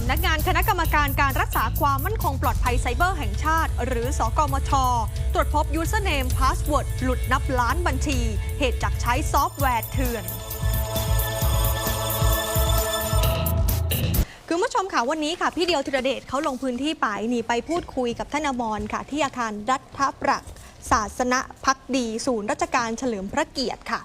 สำนักงานคณะกรรมการการรักษาความมั่นคงปลอดภัยไซเบอร์แห่งชาติ หรือสอกมช ตรวจพบ username password หลุดนับล้านบัญชี เหตุจากใช้ซอฟต์แวร์เถื่อนคุณผู้ชมค่ะวันนี้ค่ะ พี่เดียวธีรเดชเขาลงพื้นที่ไปนี่ไปพูดคุยกับท่านอมรค่ะ ที่อาคารรัฐปรักษ์ศาสนพักดี ศูนย์ราชการเฉลิมพระเกียรติค่ะ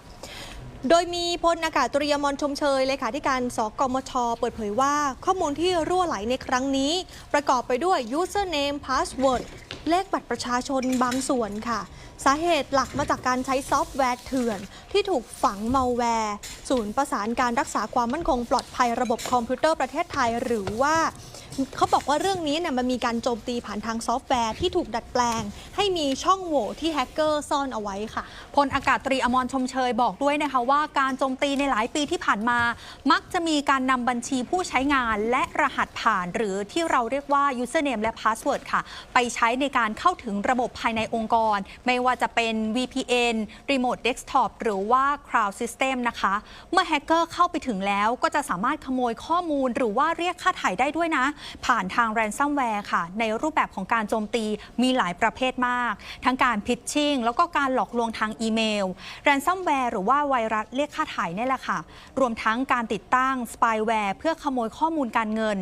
โดยมีพลอากาศตรีอมรชมเชยเลขาธิการสกมช เปิดเผยว่า ข้อมูลที่รั่วไหลในครั้งนี้ ประกอบไปด้วย username password เลขบัตรประชาชนบางส่วนค่ะ สาเหตุหลักมาจากการใช้ซอฟต์แวร์เถื่อน ที่ถูกฝังมัลแวร์ ศูนย์ประสานการรักษาความมั่นคงปลอดภัยระบบคอมพิวเตอร์ประเทศไทยหรือว่าเขาบอกว่าเรื่องนี้เนี่ยมันมีการโจมตีผ่านทางซอฟต์แวร์ที่ถูกดัดแปลง ให้มีช่องโหว่ที่แฮกเกอร์ซ่อนเอาไว้ค่ะพลอากาศตรีอมรชมเชยบอกด้วยนะคะว่าการโจมตีในหลายปีที่ผ่านมา มักจะมีการนำบัญชีผู้ใช้งานและรหัสผ่าน หรือที่เราเรียกว่า username และ password ค่ะ ไปใช้ในการการเข้าถึงระบบภายในองค์กร ไม่ว่าจะเป็น VPN Remote Desktop หรือว่า Cloud System นะคะ เมื่อแฮกเกอร์เข้าไปถึงแล้วก็จะสามารถขโมยข้อมูลหรือว่าเรียกค่าถ่ายได้ด้วยนะ ผ่านทาง ransomware ค่ะ ในรูปแบบของการโจมตีมีหลายประเภทมาก ทั้งการพิชชิ่งแล้วก็การหลอกลวงทางอีเมล ransomware หรือว่าไวรัสเรียกค่าถ่ายนี่แหละค่ะ รวมทั้งการติดตั้ง spyware เพื่อขโมยข้อมูลการเงิน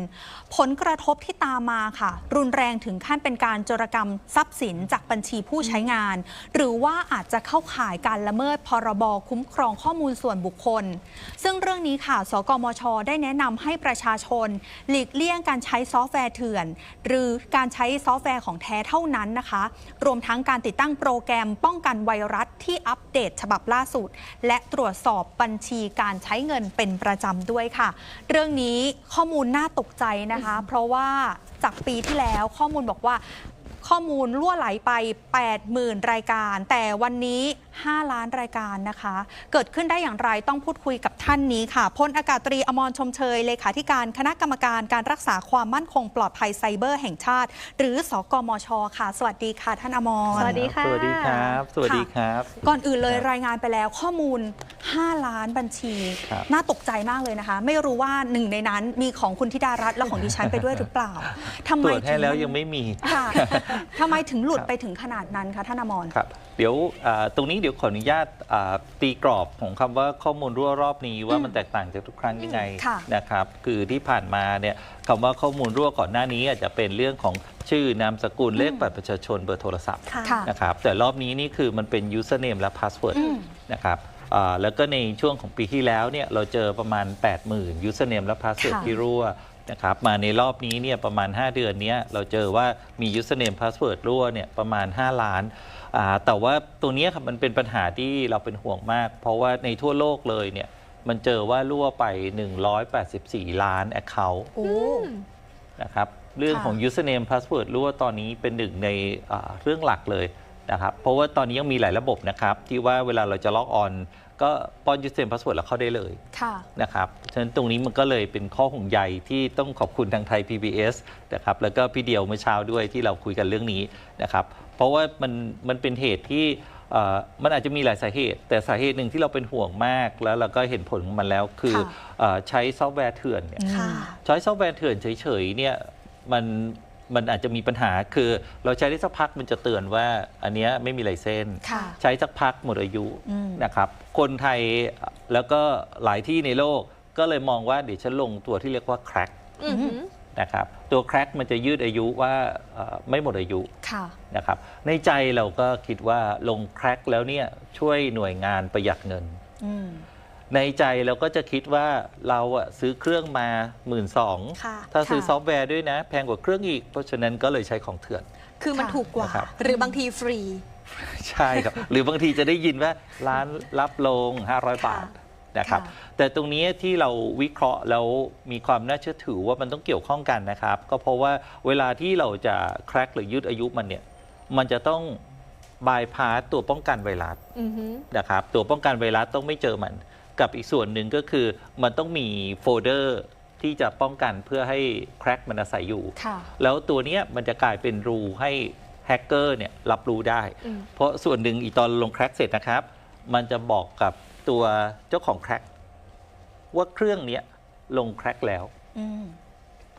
ผลกระทบที่ตามมาค่ะ รุนแรงถึงขั้นเป็นการโจรกรรมทรัพย์สินจากบัญชีผู้ใช้งาน หรือว่าอาจจะเข้าข่ายการละเมิดพรบคุ้มครองข้อมูลส่วนบุคคล ซึ่งเรื่องนี้ค่ะ สกมช ได้แนะนำให้ประชาชน หลีกเลี่ยงการใช้ซอฟต์แวร์เถื่อน หรือการใช้ซอฟต์แวร์ของแท้เท่านั้นนะคะ รวมทั้งการติดตั้งโปรแกรมป้องกันไวรัสที่อัปเดตฉบับล่าสุด และตรวจสอบบัญชีการใช้เงินเป็นประจำด้วยค่ะ เรื่องนี้ข้อมูลน่าตกใจนะคะ เพราะว่าจากปีที่แล้วข้อมูลบอกว่า ข้อมูลล่วไหลไป 80,000 รายการ แต่วันนี้ 5 ล้านรายการนะคะ เกิดขึ้นได้อย่างไรต้องพูดคุยกับท่านนี้ค่ะพลอากาศตรีอมรชมเชยเลขาธิการคณะกรรมการการรักษาความมั่นคงปลอดภัยไซเบอร์แห่งชาติ หรือสกมช ค่ะ สวัสดีค่ะท่านอมรสวัสดีค่ะสวัสดีครับ สวัสดีครับ ก่อนอื่นเลยครับรายงานไปแล้วข้อมูล 5 ล้านบัญชีครับน่าตกใจมากเลยนะคะ ไม่รู้ว่าหนึ่งในนั้นมีของคุณธิดารัตน์และของดิฉันไปด้วยหรือเปล่าทำตไมรวจให้ถึแล้วยังไม่มีค่ะทำไมถึงหลุดครับไปถึงขนาดนั้นคะท่านอมรครับเดี๋ยวอ่าตรงนี้เดี๋ยวขออนุญาตอ่าตีกรอบของคำว่าข้อมูลรั่วรอบนี้ว่าอืมมันแตกต่างจากทุกครั้งยังไงค่ะนะครับ คือที่ผ่านมาเนี่ยคำว่าข้อมูลรั่วก่อนหน้านี้อาจจะเป็นเรื่องของชื่อนามสกุลเลขบัตรประชาชนเบอร์โทรศัพท์ค่ะค่ะนะครับแต่รอบนี้นี่คือมันเป็น username และ password อืมนะครับอ่าแล้วก็ในช่วงของปีที่แล้วเนี่ยเราเจอประมาณ 80,000 username และ password ค่ะที่รั่วนะครับมาในรอบนี้เนี่ยประมาณ 5 เดือนเนี้ยเราเจอว่ามี username password รั่วเนี่ยประมาณ 5 ล้านอ่า แต่ว่าตัวเนี้ยครับมันเป็นปัญหาที่เราเป็นห่วงมาก เพราะว่าในทั่วโลกเลยเนี่ยมันเจอว่ารั่วไป 184 ล้าน account โอ้นะครับเรื่องค่ะของ username password รู้ว่าตอนนี้เป็นหนึ่งในอ่าเรื่องหลักเลย นะครับ เพราะว่าตอนนี้ยังมีหลายระบบนะครับ ที่ว่าเวลาเราจะล็อกออน ก็ป้อน username password แล้วเข้าได้เลยค่ะนะครับฉะนั้นตรงนี้มันก็เลยเป็นข้อห่วงใยที่ต้องขอบคุณทางไทย PBS นะครับแล้วก็พี่เดียวเมื่อเช้าด้วยที่เราคุยกันเรื่องนี้นะครับเพราะว่ามันมันเป็นเหตุที่เอ่อมันอาจจะมีหลายสาเหตุ แต่สาเหตุหนึ่งที่เราเป็นห่วงมากแล้วเราก็เห็นผลของมันแล้วคือค่ะเอ่อใช้ซอฟต์แวร์เถื่อนเนี่ยค่ะใช้ซอฟต์แวร์เถื่อนเฉยๆเนี่ยมัน มันอาจจะมีปัญหาคือเราใช้ได้สักพักมันจะเตือนว่าอันเนี้ยไม่มีไลเซนส์ค่ะ ใช้สักพักหมดอายุอืม นะครับคนไทยแล้วก็หลายที่ในโลกก็เลยมองว่าเดี๋ยวฉันลงตัวที่เรียกว่า crack อือหือ นะครับตัว crack มันจะยืดอายุว่าเอ่อไม่หมดอายุ ค่ะ นะครับในใจเราก็คิดว่าลง crack แล้วเนี่ยช่วยหน่วยงานประหยัดเงิน อืม ในใจเราก็จะคิดว่าเราอะซื้อเครื่องมา 1 2ื่นค่ะถ้าซื้อค่ะ ซอฟต์แวร์ด้วยนะ แพงกว่าเครื่องอีก เพราะฉะนั้นก็เลยใช้ของเถื่อน คือมันค่ะ ถูกกว่า นะครับ หรือบางทีฟรี ใช่ครับ หรือบางทีจะได้ยินว่าร้านรับลง 500 บาทนะครับ ค่ะแต่ตรงนี้ที่เราวิเคราะห์แล้วมีความน่าเชื่อถือว่ามันต้องเกี่ยวข้องกันนะครับ ก็เพราะว่าเวลาที่เราจะแคร็กหรือยืดอายุมันเนี่ย มันจะต้องบายพาสตัวป้องกันไวรัส อือหือนะครับตัวป้องกันไวรัสต้องไม่เจอมัน กับอีกส่วนหนึ่งก็คือมันต้องมีโฟลเดอร์ที่จะป้องกันเพื่อให้แคร็กมันอาศัยอยู่ค่ะแล้วตัวเนี้ยมันจะกลายเป็นรูให้แฮกเกอร์เนี่ยรับรู้ได้อืมเพราะส่วนหนึ่งอีตอนลงแคร็กเสร็จนะครับ มันจะบอกกับตัวเจ้าของแคร็กว่าเครื่องเนี้ยลงแคร็กแล้วอืม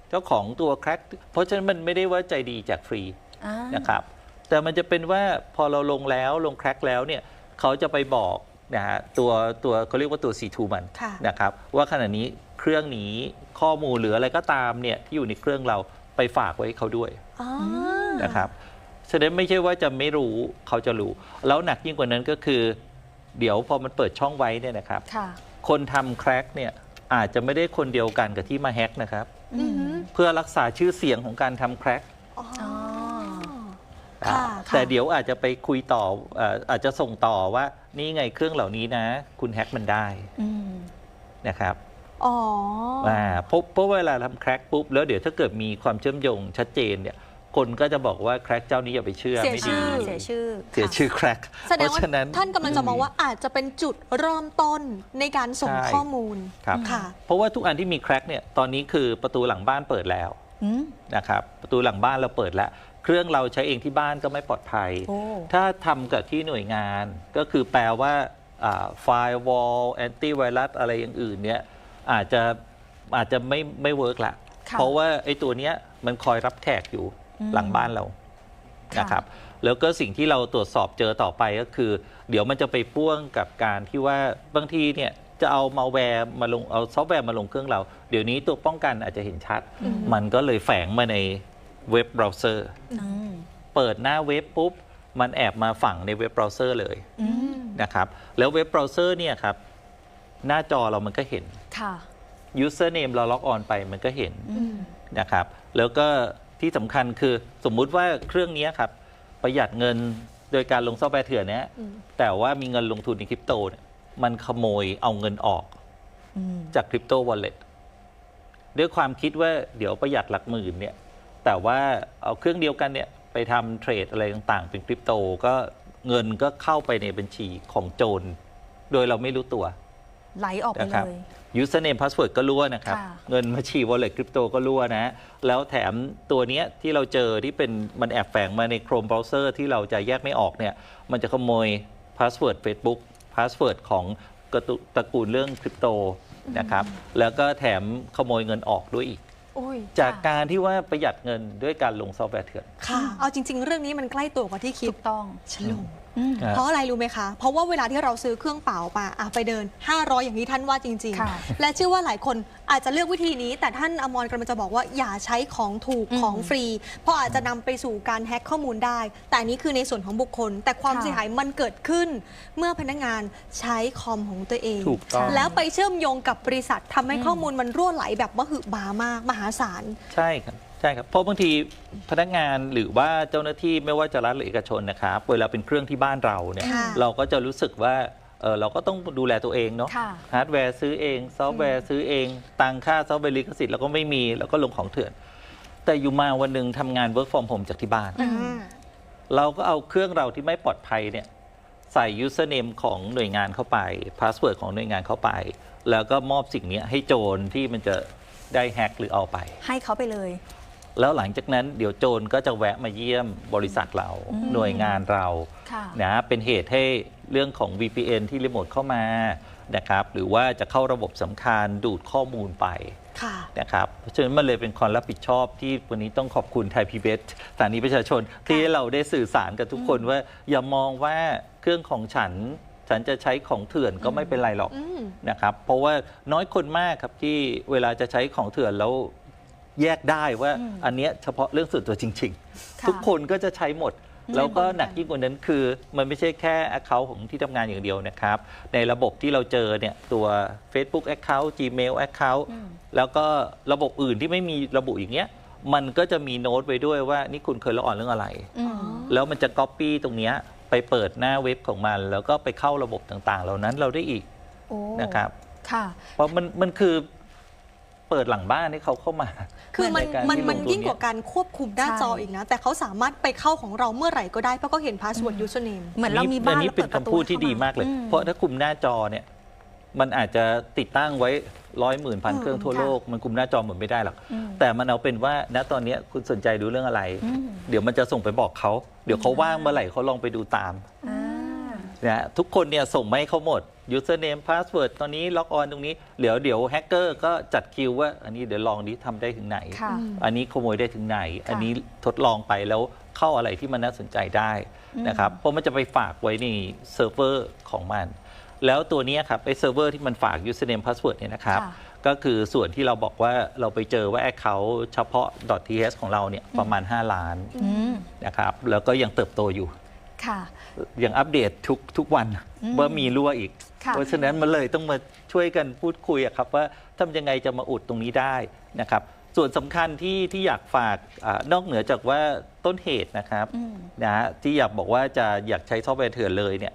เจ้าของตัวแคร็กเพราะฉะนั้นมันไม่ได้ว่าใจดีแจกฟรีอ่านะครับ แต่มันจะเป็นว่าพอเราลงแล้วลงแคร็กแล้วเนี่ยเขาจะไปบอก นะฮะตัวตัวเขาเรียกว่าตัว C2 มันค่ะนะครับว่าขณะนี้เครื่องนี้ข้อมูลหรืออะไรก็ตามเนี่ยที่อยู่ในเครื่องเราไปฝากไว้เขาด้วยอ๋อนะครับฉะนั้นไม่ใช่ว่าจะไม่รู้เขาจะรู้ แล้วหนักยิ่งกว่านั้นก็คือ เดี๋ยวพอมันเปิดช่องไว้เนี่ยนะครับค่ะคนทำแคร็กเนี่ยอาจจะไม่ได้คนเดียวกันกับที่มาแฮ็กนะครับอือหือเพื่อรักษาชื่อเสียงของการทำแคร็ก อ๋ออ๋อค่ะอ่าค่ะแต่เดี๋ยวอาจจะไปคุยต่อเอ่ออาจจะส่งต่อว่านี่ไงเครื่องเหล่านี้นะ คุณแฮ็กมันได้อืมนะครับอ๋อออ่าเพราะเพราะเวลาทำแคร็กปุ๊บแล้วเดี๋ยวถ้าเกิดมีความเชื่อมโยงชัดเจนเนี่ยคนก็จะบอกว่าแคร็กเจ้านี้อย่าไปเชื่อเสียไม่ชื่ดีอเสียชื่อเสียค่ะชื่อแคร็กแสดเพงราะว่าฉะนั้นท่านกำลังจะมองว่าอาจจะเป็นจุดเริ่มต้นในการส่งใช่ข้อมูลครับค่ะเพราะว่าทุกอันที่มีแคร็กเนี่ยตอนนี้คือประตูหลังบ้านเปิดแล้วอืมนะครับประตูหลังบ้านเราเปิดแล้ว เครื่องเราใช้เองที่บ้านก็ไม่ปลอดภัย โอ้ ถ้าทำกับที่หน่วยงานก็คือแปลว่าไฟล์วอลแอนตี้ไวรัสอะไรอย่างอื่นเนี่ยอาจจะอาจจะไม่ไม่เวิร์กละ ค่ะเพราะว่าไอ้ตัวเนี้ยมันคอยรับแขกอยู่อืมหลังบ้านเราค่ะ นะครับ แล้วก็สิ่งที่เราตรวจสอบเจอต่อไปก็คือ เดี๋ยวมันจะไปพ่วงกับการที่ว่าบางทีเนี่ยจะเอามาแวร์มาลงเอาซอฟต์แวร์มาลงเครื่องเรา เดี๋ยวนี้ตัวป้องกันอาจจะเห็นชัด อืม มันก็เลยแฝงมาใน เว็บเบราว์เซอร์อืมเปิดหน้าเว็บปุ๊บ มันแอบมาฝังในเว็บเบราว์เซอร์เลยอืมนะครับ แล้วเว็บเบราว์เซอร์เนี่ยครับ หน้าจอเรามันก็เห็นค่ะ username เราล็อกออนไปมันก็เห็นอืมนะครับ แล้วก็ที่สำคัญคือสมมุติว่าเครื่องนี้ครับ ประหยัดเงินโดยการลงซอฟต์แวร์เถื่อนเนี้ยอืมแต่ว่ามีเงินลงทุนในคริปโตเนี่ยมันขโมยเอาเงินออกอืมจากคริปโตวอลเล็ตด้วยความคิดว่าเดี๋ยวประหยัดหลักหมื่นเนี่ย แต่ว่าเอาเครื่องเดียวกันเนี่ยไปทำเทรดอะไรต่างๆ เป็นคริปโตก็เงินก็เข้าไปในบัญชีของโจร โดยเราไม่รู้ตัว ไหลออกไปนะครับ เลย username password ก็รั่วนะครับ ค่ะ เงินบัญชี wallet คริปโตก็รั่วนะ แล้วแถมตัวเนี้ยที่เราเจอที่เป็นมันแอบแฝงมาใน Chrome browser ที่เราจะแยกไม่ออกเนี่ย มันจะขโมย password Facebook password ของกระตุตระกูลเรื่องคริปโตนะครับ แล้วก็แถมขโมยเงินออกด้วยอีกโอ้ย จากการที่ว่าประหยัดเงินด้วยการลงซอฟต์แวร์เถื่อน ค่ะ เอาจริง ๆ เรื่องนี้มันใกล้ตัวกว่าที่คิดถูกต้องฉลงอืมครับ เพราะอะไรรู้ไหมคะ เพราะว่าเวลาที่เราซื้อเครื่องเป่ามาอะไปเดิน 500 อย่างที่ท่านว่าจริง ค่ะๆ และเชื่อว่าหลายคนอาจจะเลือกวิธีนี้ แต่ท่านอมรกำลังจะบอกว่าอย่าใช้ของถูกอืมของฟรี เพราะอาจจะนำไปสู่การแฮ็กข้อมูลได้ แต่อันนี้คือในส่วนของบุคคล แต่ความค่ะ เสียหายมันเกิดขึ้น เมื่อพนักงานใช้คอมของตัวเอง ถูกต้อง แล้วไปเชื่อมโยงกับบริษัททำให้ข้อมูลมันรั่วไหลแบบมหึบามากมหาศาล ใช่ครับ ใช่ครับเพราะบางทีพนักงานหรือว่าเจ้าหน้าที่ไม่ว่าจะรัฐหรือเอกชนนะครับเวลาเป็นเครื่องที่บ้านเราเนี่ยค่ะเราก็จะรู้สึกว่าเออเราก็ต้องดูแลตัวเองเนาะค่ะ ฮาร์ดแวร์ซื้อเองซอฟต์แวร์ซื้อเอง ตังค่าซอฟต์แวร์ลิขสิทธิ์เราก็ไม่มีเราก็ลงของเถื่อน แต่อยู่มาวันหนึ่งทำงาน work from home จากที่บ้าน อืม เราก็เอาเครื่องเราที่ไม่ปลอดภัยเนี่ยใส่ username ของหน่วยงานเข้าไป password ของหน่วยงานเข้าไป แล้วก็มอบสิ่งเนี้ยให้โจรที่มันจะได้แฮ็กหรือเอาไป ให้เขาไปเลย แล้วหลังจากนั้นเดี๋ยวโจรก็จะแวะมาเยี่ยมบริษัทเราอืมหน่วยงานเราค่ะ นะเป็นเหตุให้เรื่องของ VPN ที่รีโมทเข้ามานะครับหรือว่าจะเข้าระบบสำคัญดูดข้อมูลไป ค่ะ นะครับเพราะฉะนั้นมันเลยเป็นความรับผิดชอบที่วันนี้ต้องขอบคุณไทยพีบีสสถานีประชาชน ที่เราได้สื่อสารกับทุกคนว่า อย่ามองว่าเครื่องของฉัน ฉันจะใช้ของเถื่อนก็ไม่เป็นไรหรอกอืม นะครับ เพราะว่าน้อยคนมากครับที่เวลาจะใช้ของเถื่อนแล้ว แยกได้ว่าอืมอันเนี้ยเฉพาะเรื่องส่วนตัวจริงค่ะๆทุกคนก็จะใช้หมดอืมแล้วก็หนักยิ่งกว่านั้นคือ มันไม่ใช่แค่ Account ของที่ทำงานอย่างเดียวนะครับ ในระบบที่เราเจอเนี่ยตัว Facebook Account Gmail Account อืมแล้วก็ระบบอื่นที่ไม่มีระบุอย่างเงี้ยมันก็จะมีโน้ตไว้ด้วยว่านี่คุณเคยละอ่อนเรื่องอะไรอืมแล้วมันจะ Copy ตรงเนี้ยไปเปิดหน้าเว็บของมัน แล้วก็ไปเข้าระบบต่างๆ เหล่านั้นเราได้อีกโอ้นะครับค่ะเพราะมันมันคือ เปิดหลังบ้านให้เขาเข้ามาคือมันในการมันที่มันลงทุนยิ่งกว่าการควบคุมหน้าใช่จออีกนะ แต่เขาสามารถไปเข้าของเราเมื่อไหร่ก็ได้ เพราะเขาเห็นพาสเวิร์ดอืม username เหมือนเรามีบ้านอันนี้แล้วเป็เปินดประคำตูพูดที่เข้าดีมากเลย อืเพราะถ้าคุมหน้าจอเนี่ยมันอาจจะติดตั้งไว้ร้อยหมื่นพันอืมเครื่องทั่วค่ะ โลกมันคุมหน้าจอหมดไม่ได้หรอก อืม แต่มันเอาเป็นว่าณตอนเนี้ยคุณสนใจดูเรื่องอะไร อืม เดี๋ยวมันจะส่งไปบอกเขา เดี๋ยวเขาว่างเมื่อไหร่เขาลองไปดูตาม อ่า นะทุกคนเนี่ยส่งมาให้เขาหมด username password ตอนนี้ล็อกออนตรงนี้เดี๋ยวเดี๋ยวแฮกเกอร์ก็จัดคิวว่า อันนี้เดี๋ยวลองดิทำได้ถึงไหน ค่ะอันนี้ขโมยได้ถึงไหน อันนี้ทดลองไปแล้วเข้าอะไรที่มันน่าสนใจได้นะครับเพราะมันจะไปฝากไว้ในเซิร์ฟเวอร์ของมัน แล้วตัวเนี้ยครับไอ้เซิร์ฟเวอร์ที่มันฝาก username password เนี่ยนะครับ ค่ะ ก็คือส่วนที่เราบอกว่าเราไปเจอว่า account เฉพาะ .ts ของเราเนี่ยประมาณ 5 ล้าน อืม นะครับแล้วก็ยังเติบโตอยู่ ค่ะยังอัปเดตทุกทุกวันอืมว่ามีรั่วอีก ค่ะเพราะฉะนั้นมันเลยต้องมาช่วยกันพูดคุยอะครับว่าทำยังไงจะมาอุดตรงนี้ได้นะครับ ส่วนสำคัญที่ที่อยากฝากอานอกเหนือจากว่าต้นเหตุนะครับอืม นะฮะที่อยากบอกว่าจะอยากใช้ซอฟต์แวร์เถื่อนเลยเนี่ย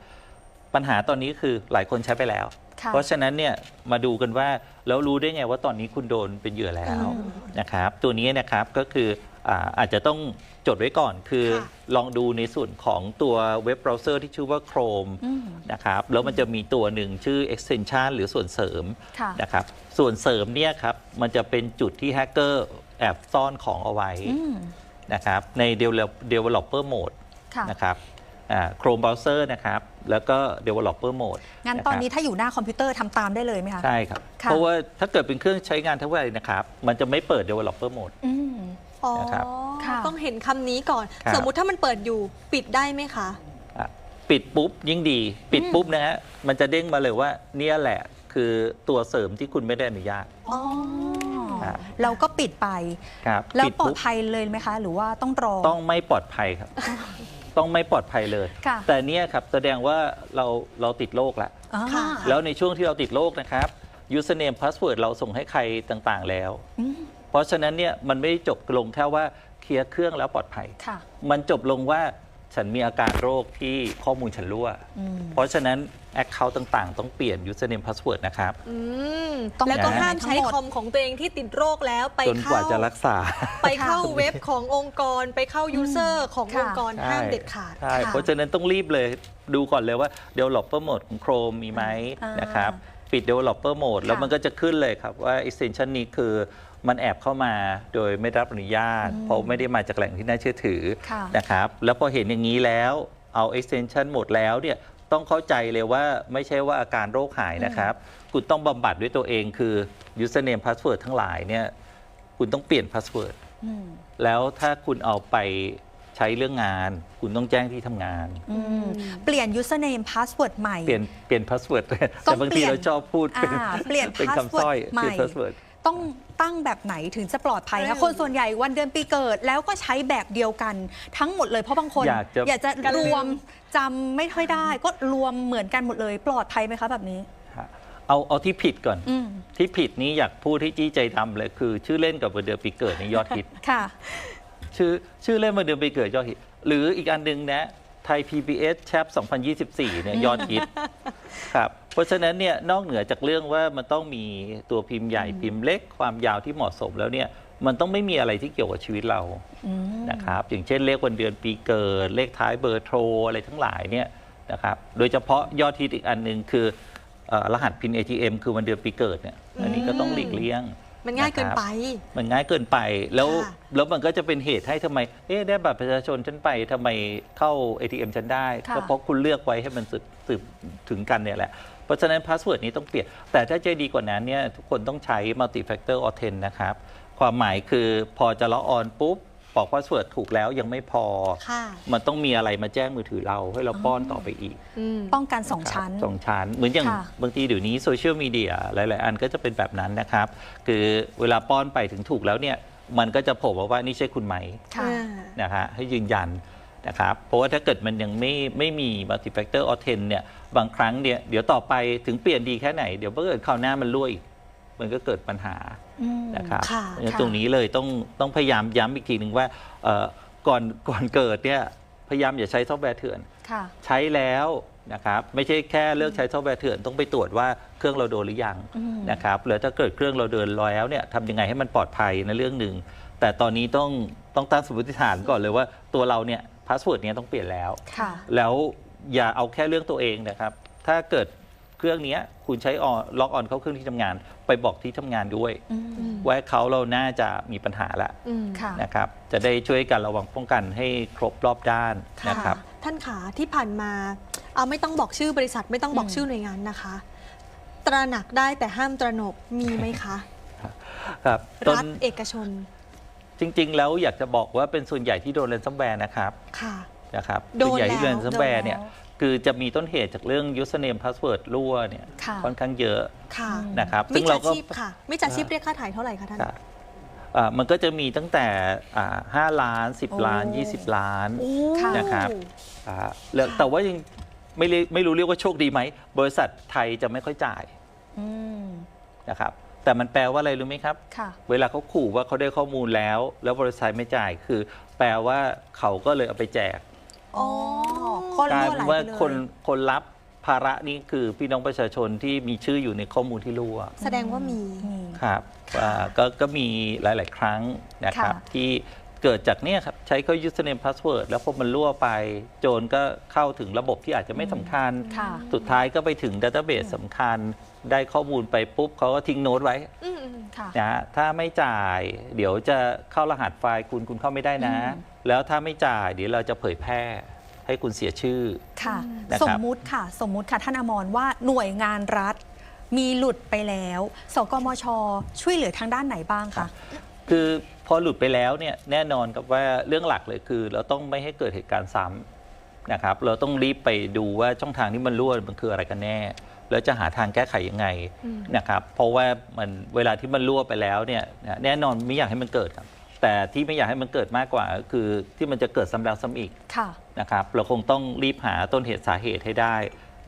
ปัญหาตอนนี้คือหลายคนใช้ไปแล้ว ค่ะ เพราะฉะนั้นเนี่ยมาดูกันว่าแล้วรู้ได้ไงว่าตอนนี้คุณโดนเป็นเหยื่อแล้วอืมนะครับ ตัวนี้นะครับก็คือ อาอาจจะต้องจดไว้ก่อนคือค่ะลองดูในส่วนของตัวเว็บเบราว์เซอร์ที่ชื่อว่า Chrome อืมนะครับแล้วมันจะมีตัวหนึ่งชื่อ extension หรือส่วนเสริมค่ะนะครับส่วนเสริมเนี่ยครับมันจะเป็นจุดที่แฮกเกอร์แอบซ่อนของเอาไว้อืมนะครับใน develop- developer mode ค่ะนะครับอ่า Chrome browser นะครับแล้วก็ developer mode งั้นนะครับตอนนี้ถ้าอยู่หน้าคอมพิวเตอร์ทำตามได้เลยไหมคะ ใช่ครับ ค่ะ เพราะว่าถ้าเกิดเป็นเครื่องใช้งานทั้งวันนะครับ มันจะไม่เปิด developer mode อืม อ๋อนะครับ ค่ะ ต้องเห็นคำนี้ก่อน ครับ สมมุติถ้ามันเปิดอยู่ปิดได้ไหมคะ อะปิดปุ๊บยิ่งดี ปิดปุ๊บนะฮะมันจะเด้งมาเลยว่าเนี่ยแหละคือตัวเสริมที่คุณไม่ได้อนุญาต อ๋อครับ เราก็ปิดไป ครับแล้วปิดปลอดปุ๊บภัยเลยไหมคะ หรือว่าต้องรอ ต้องไม่ปลอดภัยครับ ต้องไม่ปลอดภัยเลย ค่ะ แต่เนี่ยครับแสดงว่าเราเราติดโรคแล้วอ่า ค่ะ แล้วในช่วงที่เราติดโรคนะครับ username password เราส่งให้ใครต่างๆแล้วอืม เพราะฉะนั้นเนี่ยมันไม่ได้จบลงแค่ว่าเคลียร์เครื่องแล้วปลอดภัย ค่ะ มันจบลงว่าฉันมีอาการโรคที่ข้อมูลฉันรั่ว อืม เพราะฉะนั้น Account ต่างๆ ต้องเปลี่ยน username password นะครับ อืมต้องแล้วก็นะห้ามใช้ทั้งหมด คอมของตัวเองที่ติดโรคแล้วไปจนกว่าเข้าจะรักษาไปเข้าเว็บขององค์กร ไปเข้ายูเซอร์ของค่ะ องค์กรห้ามเด็ดขาดใช่ ค่ะ เพราะฉะนั้นต้องรีบเลยดูก่อนเลยว่า developer mode ของ Chrome มีไหมอ่านนะครับ ปิด developer mode แล้วค่ะมันก็จะขึ้นเลยครับว่า extension นี้คือ มันแอบเข้ามาโดยไม่ได้รับอนุญาต เพราะไม่ได้มาจากแหล่งที่น่าเชื่อถือค่ะนะครับแล้วพอเห็นอย่างนี้แล้วเอา extension หมดแล้วเนี่ยต้องเข้าใจเลยว่าไม่ใช่ว่าอาการโรคหายนะครับ คุณต้องบำบัดด้วยตัวเองคือ username password ทั้งหลายเนี่ยคุณต้องเปลี่ยน password อืมแล้วถ้าคุณเอาไปใช้เรื่องงาน คุณต้องแจ้งที่ทำงานอืมเปลี่ยน username password ใหม่ เปลี่ยนเปลี่ยนพาสเวิร์ดต้แต่องบางเปลี่ทียนเราชอบพูดเป็นอ่าเปลี่ยนเป็นคำสร้อย password ใหม่ เปลี่ยนพาสเวิร์ดต้องตั้งแบบไหนถึงจะปลอดภัยเอคะอคนส่วนใหญ่วันเดือนปีเกิด แล้วก็ใช้แบบเดียวกันทั้งหมดเลยเพราะบางคน อยากจะ อยากจะรวมจำไม่ค่อยได้ ก็รวมเหมือนกันหมดเลย ปลอดภัยไหมคะแบบนี้เอาเอาที่ผิดก่อน อืมที่ผิดนี้อยากพูดที่จี้ใจดำเลยคือ ชื่อเล่นกับวันเดือนปีเกิดในยอดฮิต ค่ะ ชื่อชื่อเล่นวันเดือนปีเกิดยอดฮิต หรืออีกอันหนึงนะไทย PBS แชป2024เนี่ยยอดฮิตครับ เพราะฉะนั้นเนี่ยนอกเหนือจากเรื่องว่ามันต้องมีตัวพิมพ์ใหญ่พิมพ์เล็กความยาวที่เหมาะสมแล้วเนี่ยมันต้องไม่มีอะไรที่เกี่ยวกับชีวิตเราอืมนะครับอย่างเช่นเลขวันเดือนปีเกิด เลขท้ายเบอร์โทรอะไรทั้งหลายเนี่ยนะครับโดยเฉพาะยอดฮิตอีกอันหนึ่งคือเอ่อรหัสพิน ATM คือวันเดือนปีเกิดเนี่ยอันนี้ก็ต้องหลีกเลี่ยงมันง่ายเกินไปนะครับมันง่ายเกินไป แล้วค่ะแล้วมันก็จะเป็นเหตุให้ทำไม เอ๊ะได้บัตรประชาชนฉันไปทำไมเข้า ATM ฉันได้ค่ะก็เพราะคุณเลือกไว้ให้มันสืบสืบถึงกันเนี่ยแหละ เพราะฉะนั้นพาสเวิร์ดนี้ต้องเปลี่ยน แต่ถ้าใจดีกว่านั้นเนี่ยทุกคนต้องใช้ multi factor authent นะครับ ความหมายคือพอจะล็อกออนปุ๊บบอกพาสเวิร์ดถูกแล้วยังไม่พอค่ะมันต้องมีอะไรมาแจ้งมือถือเราให้เราป้อนต่อไปอีกอืมป้องกันสองชั้นสองชั้น เหมือนอย่างค่ะบางทีเดี๋ยวนี้โซเชียลมีเดียหลาย ๆ อันก็จะเป็นแบบนั้นนะครับ คือเวลาป้อนไปถึงถูกแล้วเนี่ยมันก็จะโผล่มาว่านี่ใช่คุณไหมค่ะนะฮะให้ยืนยัน นะครับเพราะว่าถ้าเกิดมันยังไม่ไม่มี multi factor authent เนี่ยบางครั้งเนี่ยเดี๋ยวต่อไปถึงเปลี่ยนดีแค่ไหน เดี๋ยวเมื่อเกิดคราวหน้ามันรั่วอีกมันก็เกิดปัญหาอืมนะครับค่ะเพราะฉะนั้นค่ะตรงนี้เลยต้องต้องพยายามย้ำอีกทีหนึ่งว่าเอ่อก่อนก่อนเกิดเนี่ยพยายามอย่าใช้ซอฟต์แวร์เถื่อนค่ะใช้แล้วนะครับไม่ใช่แค่เลือกใช้ซอฟต์แวร์เถื่อนต้องไปตรวจว่าเครื่องเราโดนหรือยังอืมนะครับหรือถ้าเกิดเครื่องเราเดินแล้วเนี่ยทำยังไงให้มันปลอดภัยนะเรื่องหนึ่งแต่ตอนนี้ต้องต้องตั้งสมมติฐานก่อนเลยว่าตัวเราเนี่ย พาสเวิร์ดเนี้ยต้องเปลี่ยนแล้ว ค่ะ แล้วอย่าเอาแค่เรื่องตัวเองนะครับ ถ้าเกิดเครื่องเนี้ยคุณใช้ออนล็อกออนเข้าเครื่องที่ทำงาน ไปบอกที่ทำงานด้วย อืมว่าเขาเราน่าจะมีปัญหาละอืม ค่ะ นะครับ จะได้ช่วยกันระวังป้องกันให้ครบรอบด้านนะครับ ท่านขาที่ผ่านมาเอาไม่ต้องบอกชื่อบริษัทไม่ต้องบอกอืม ชื่อหน่วยงานนะคะ ตระหนักได้แต่ห้ามตระหนกมีไหมคะ ครับต้รันฐเอกชน จริง ๆ แล้วอยากจะบอกว่าเป็นส่วนใหญ่ที่โดนเรนซัมแวร์นะครับค่ะ นะครับโดนส่วนใหญ่ที่แล้วเรนซัมแวโดร์นเนี่ยแล้ว คือจะมีต้นเหตุจากเรื่อง username password รั่วเนี่ยค่ะ ค่อนข้างเยอะค่ะอืมนะครับมิซึ่จงเราฉาก็ ชีพค่ะมิจฉาชีพเรียกค่าถ่ายเท่าไหร่คะท่าน ครับอ่ามันก็จะมีตั้งแต่อ่า5ล้าน10 ล้านโอ้20 ล้าน โอ้ค่ะ นะครับ อ่าแล้วค่ะแต่ว่ายังไม่เรียกไม่รู้เรียกว่าโชคดีไหม บริษัทไทยจะไม่ค่อยจ่ายอืม นะครับ แต่มันแปลว่าอะไรรู้ไหมครับ ค่ะ เวลาเขาขู่ว่าเขาได้ข้อมูลแล้ว แล้วบริษัทไม่จ่ายคือ แปลว่าเขาก็เลยเอาไปแจกอ๋อก็กลายรั่วเป็ไหลนไปว่าเลยคนคนรับภาระนี้คือพี่น้องประชาชนที่มีชื่ออยู่ในข้อมูลที่รั่วแสดงว่ามี มีครับค่ะอ่าก็ก็มีหลาย ๆ ครั้งนะครับ ค่ะ ที่เกิดจากเนี่ยครับใช้เขา username password แล้วพอมันรั่วไป โจรก็เข้าถึงระบบที่อาจจะไม่สำคัญ ค่ะ สุดท้ายก็ไปถึงดัตเตอร์เบสสำคัญ ได้ข้อมูลไปปุ๊บเขาก็ทิ้งโน้ตไว้อืมอืมค่ะ นะฮะถ้าไม่จ่าย เดี๋ยวจะเข้ารหัสไฟล์คุณคุณเข้าไม่ได้นะ อืม แล้วถ้าไม่จ่ายเดี๋ยวเราจะเผยแพร่ให้คุณเสียชื่อ ค่ะ นะครับ สมมุติค่ะ สมมุติค่ะท่านอมรว่าหน่วยงานรัฐ มีหลุดไปแล้ว สกมช ช่วยเหลือทางด้านไหนบ้างคะ คือพอหลุดไปแล้วเนี่ยแน่นอนกับว่าเรื่องหลักเลยคือ เราต้องไม่ให้เกิดเหตุการณ์ซ้ำนะครับ เราต้องรีบไปดูว่าช่องทางที่มันรั่วมันคืออะไรกันแน่ แล้วจะหาทางแก้ไขยังไงอืมนะครับเพราะว่ามันเวลาที่มันรั่วไปแล้วเนี่ยนะแน่นอนไม่อยากให้มันเกิดครับ แต่ที่ไม่อยากให้มันเกิดมากกว่าก็คือที่มันจะเกิดซ้ำแล้วซ้ำอีกค่ะนะครับเราคงต้องรีบหาต้นเหตุสาเหตุให้ได้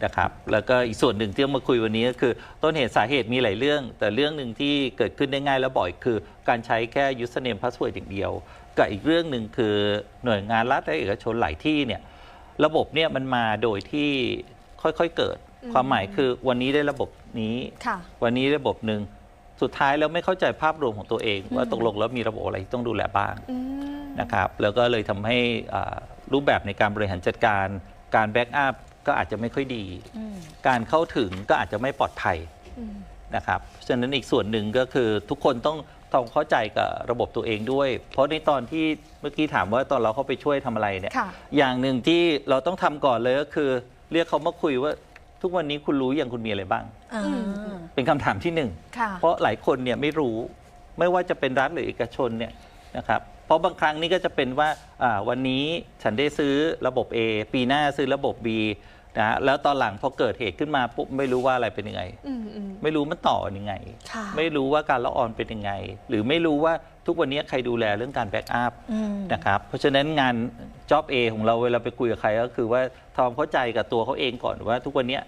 นะครับแล้วก็อีกส่วนหนึ่งที่เอามาคุยวันนี้ก็คือ ต้นเหตุสาเหตุมีหลายเรื่อง แต่เรื่องหนึ่งที่เกิดขึ้นได้ง่ายและบ่อยคือ การใช้แค่ username password อย่างเดียว กับอีกเรื่องหนึ่งคือหน่วยงานรัฐและเอกชนหลายที่เนี่ยระบบเนี่ยมันมาโดยที่ค่อยๆเกิดอืม ความหมายคือวันนี้ได้ระบบนี้ ค่ะวันนี้ระบบหนึ่งสุดท้ายแล้วไม่เข้าใจภาพรวมของตัวเอง ว่าอืมตกลงแล้วมีระบบอะไรที่ต้องดูแลบ้างอืม นะครับแล้วก็เลยทำให้อ่ารูปแบบในการบริหารจัดการ การแบ็กอัพก็อาจจะไม่ค่อยดี อืมการเข้าถึงก็อาจจะไม่ปลอดภัย อืม นะครับฉะนั้นอีกส่วนหนึ่งก็คือทุกคนต้องต้องเข้าใจกับระบบตัวเองด้วย เพราะในตอนที่เมื่อกี้ถามว่าตอนเราเข้าไปช่วยทำอะไรเนี่ย ค่ะ อย่างหนึ่งที่เราต้องทำก่อนเลยก็คือ เรียกเขามาคุยว่า ทุกวันนี้คุณรู้อย่างคุณมีอะไรบ้าง อ่า เป็นคำถามที่หนึ่ง ค่ะ เพราะหลายคนเนี่ยไม่รู้ไม่ว่าจะเป็นรัฐหรือเอกชนเนี่ยนะครับเพราะบางครั้งนี่ก็จะเป็นว่าอ่าวันนี้ฉันได้ซื้อระบบ A ปีหน้าซื้อระบบ B นะฮะแล้วตอนหลังพอเกิดเหตุขึ้นมาปุ๊บไม่รู้ว่าอะไรเป็นยังไง อืมอืม ไม่รู้มันต่อกันยังไง ค่ะ ไม่รู้ว่าการละออนเป็นยังไง หรือไม่รู้ว่า ทุกวันนี้ใครดูแลเรื่องการแบ็กอัพอืมนะครับเพราะฉะนั้นงาน Job A ของเราเวลาไปคุยกับใครก็คือว่าทำความเข้าใจกับตัวเขาเองก่อนว่าทุกวันนี้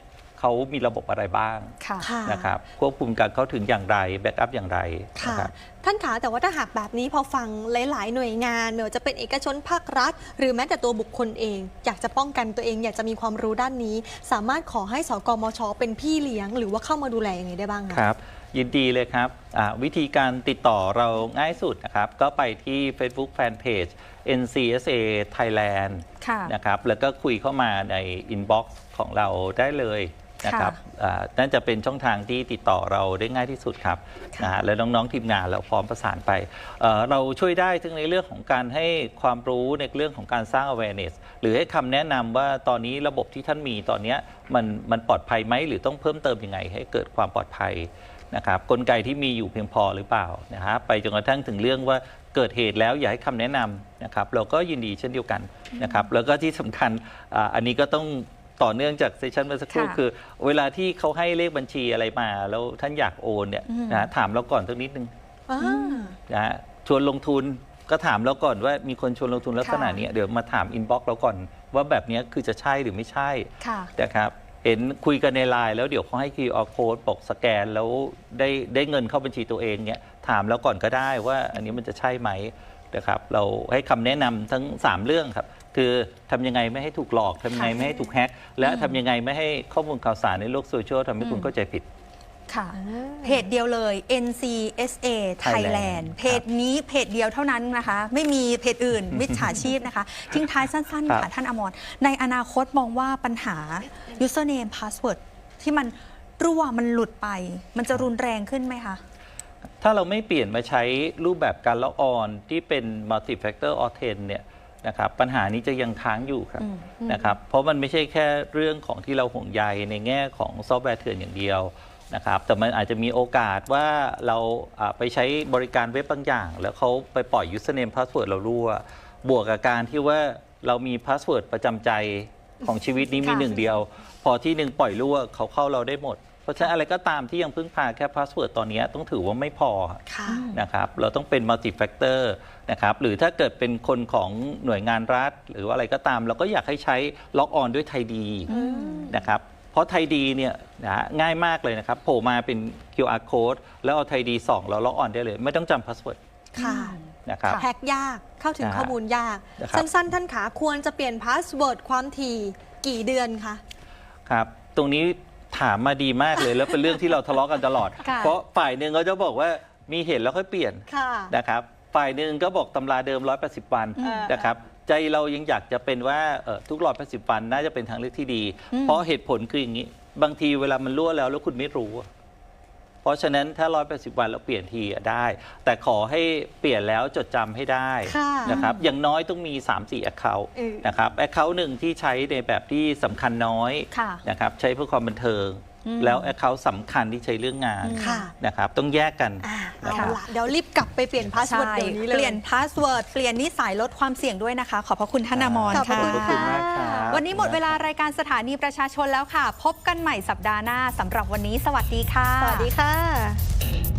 เขามีระบบอะไรบ้างค่ะค่ะนะครับควบคุมการเข้าถึงอย่างไรแบ็กอัพอย่างไรค่ะนะครับท่านคะแต่ว่าถ้าหากแบบนี้พอฟังหลาย ๆ หน่วยงานไม่ว่าจะเป็นเอกชนภาครัฐ หรือแม้แต่ตัวบุคคลเอง อยากจะป้องกันตัวเอง อยากจะมีความรู้ด้านนี้ สามารถขอให้สกมชเป็นพี่เลี้ยง หรือว่าเข้ามาดูแลยังไงได้บ้างคะครับ ยินดีเลยครับอ่าวิธีการติดต่อเราง่ายสุดนะครับ ก็ไปที่ Facebook Fanpage NCSA Thailand ค่ะนะครับแล้วก็คุยเข้ามาใน inbox ของเราได้เลยนะครับอ่านั่นจะเป็นช่องทางที่ติดต่อเราได้ง่ายที่สุดครับค่ะนะฮะแล้วน้องๆทีมงานเราพร้อมประสานไปเอ่อเราช่วยได้ทั้งในเรื่องของการให้ความรู้ในเรื่องของการสร้าง awareness หรือให้คำแนะนำว่าตอนนี้ระบบที่ท่านมีตอนเนี้ยมันมันปลอดภัยไหมหรือต้องเพิ่มเติมยังไงให้เกิดความปลอดภัย นะครับกลไกที่มีอยู่เพียงพอหรือเปล่านะฮะไปจนกระทั่งถึงเรื่องว่าเกิดเหตุแล้วอยากให้คำแนะนำนะครับเราก็ยินดีเช่นเดียวกันนะครับแล้วก็ที่สำคัญอ่าอันนี้ก็ต้องต่อเนื่องจากเซสชันเมื่อสักครู่ค่ะคือ เวลาที่เขาให้เลขบัญชีอะไรมา แล้วท่านอยากโอนเนี่ยอืม นะถามเราก่อนสักนิดนึงอ่า นะฮะชวนลงทุนก็ถามเราก่อนว่ามีคนชวนลงทุนลักษณะค่ะ เนี้ยเดี๋ยวมาถามอินบ็อกซ์เราก่อนว่าแบบเนี้ยคือจะใช่หรือไม่ใช่ ค่ะ นะครับ เห็นคุยกันในไลน์แล้วเดี๋ยวเขาให้ QR code บอกสแกนแล้วได้ได้เงินเข้าบัญชีตัวเองเนี่ยถามแล้วก่อนก็ได้ว่าอันนี้มันจะใช่ไหมนะครับเราให้คำแนะนำทั้ง 3 เรื่องครับ คือทำยังไงไม่ให้ถูกหลอกทำยังไงไม่ให้ถูกแฮ็กและทำยังไงไม่ให้ข้อมูลข่าวสารในโลกโซเชียลทำให้คุณเข้าใจผิด ค่ะ เพจเดียวเลย NCSA Thailand Thailand เพจนี้เพจเดียวเท่านั้นนะคะ ไม่มีเพจอื่นมิจฉาชีพนะคะ ทิ้งท้ายสั้นครัๆค่ะบท่านอมรในอนาคตมองว่าปัญหา username password ที่มันรั่วมันหลุดไป มันจะรุนแรงขึ้นไหมคะ ถ้าเราไม่เปลี่ยนมาใช้รูปแบบการละออนที่เป็น multi factor authent เนี่ยนะครับปัญหานี้จะยังค้างอยู่ครับอืมนะครับ เพราะมันไม่ใช่แค่เรื่องของที่เราห่วงใยในแง่ของซอฟต์แวร์เถื่อนอย่างเดียว นะครับแต่มันอาจจะมีโอกาสว่าเราอ่าไปใช้บริการเว็บบางอย่าง แล้วเขาไปปล่อย username password เรารั่ว บวกกับการที่ว่าเรามีพาสเวิร์ดประจำใจของชีวิตนี้มีค่ะหนึ่งเดียว พอที่หนึ่งปล่อยรั่วเขาเข้าเราได้หมด เพราะฉะนั้นอะไรก็ตามที่ยังพึ่งพาแค่พาสเวิร์ดตอนนี้ต้องถือว่าไม่พอค่ะนะครับเราต้องเป็นมัลติแฟกเตอร์นะครับหรือถ้าเกิดเป็นคนของหน่วยงานรัฐ หรือว่าอะไรก็ตาม เราก็อยากให้ใช้ล็อกออนด้วยไทยดีนะครับ เพราะไทยดีเนี่ยนะง่ายมากเลยนะครับโผล่มาเป็น QR code แล้วเอาไทยดีส่องแล้วล็อกออนได้เลย ไม่ต้องจำพาสเวิร์ดค่ะ นะครับ แฮกยากเข้าถึงนะฮะข้อมูลยาก นะครับ สั้นๆ ท่านขาควรจะเปลี่ยนพาสเวิร์ดความถี่กี่เดือนคะ ครับ ตรงนี้ถามมาดีมากเลย แล้วเป็นเรื่องที่เราทะเลาะกันตลอด ค่ะ เพราะฝ่ายหนึ่งเขาจะบอกว่ามีเหตุแล้วค่อยเปลี่ยนค่ะ นะครับ ฝ่ายหนึ่งก็บอกตำราเดิม 180 วันอืมนะครับ ใจเรายังอยากจะเป็นว่าเอ่อทุก180วันน่าจะเป็นทางเลือกที่ดีอืมเพราะเหตุผลคืออย่างนี้ บางทีเวลามันรั่วแล้วแล้วคุณไม่รู้อะเพราะฉะนั้นถ้า 180 วันเราเปลี่ยนทีอะได้ แต่ขอให้เปลี่ยนแล้วจดจำให้ได้ค่ะนะครับอย่างน้อยต้องมี 3-4 account เออนะครับแอคเคาท์หนึ่งที่ใช้ในแบบที่สำคัญน้อยค่ะนะครับใช้เพื่อความบันเทิงอืม แล้วแอคเคาท์สำคัญที่ใช้เรื่องงานค่ะ นะครับต้องแยกกันอ่านะเอาครับ ละเดี๋ยวรีบกลับไปเปลี่ยนพาสใช่เวิร์ดเดี๋ยวนี้เลย เปลี่ยนพาสเวิร์ดเปลี่ยนนิสัยลดความเสี่ยงด้วยนะคะ ขอบพระคุณท่านอมรขอบพระค่ะคุณขอบคุณมากครับ วันนี้หมดเวลารายการสถานีประชาชนแล้วค่ะ พบกันใหม่สัปดาห์หน้าสำหรับวันนี้ สวัสดีค่ะ สวัสดีค่ะ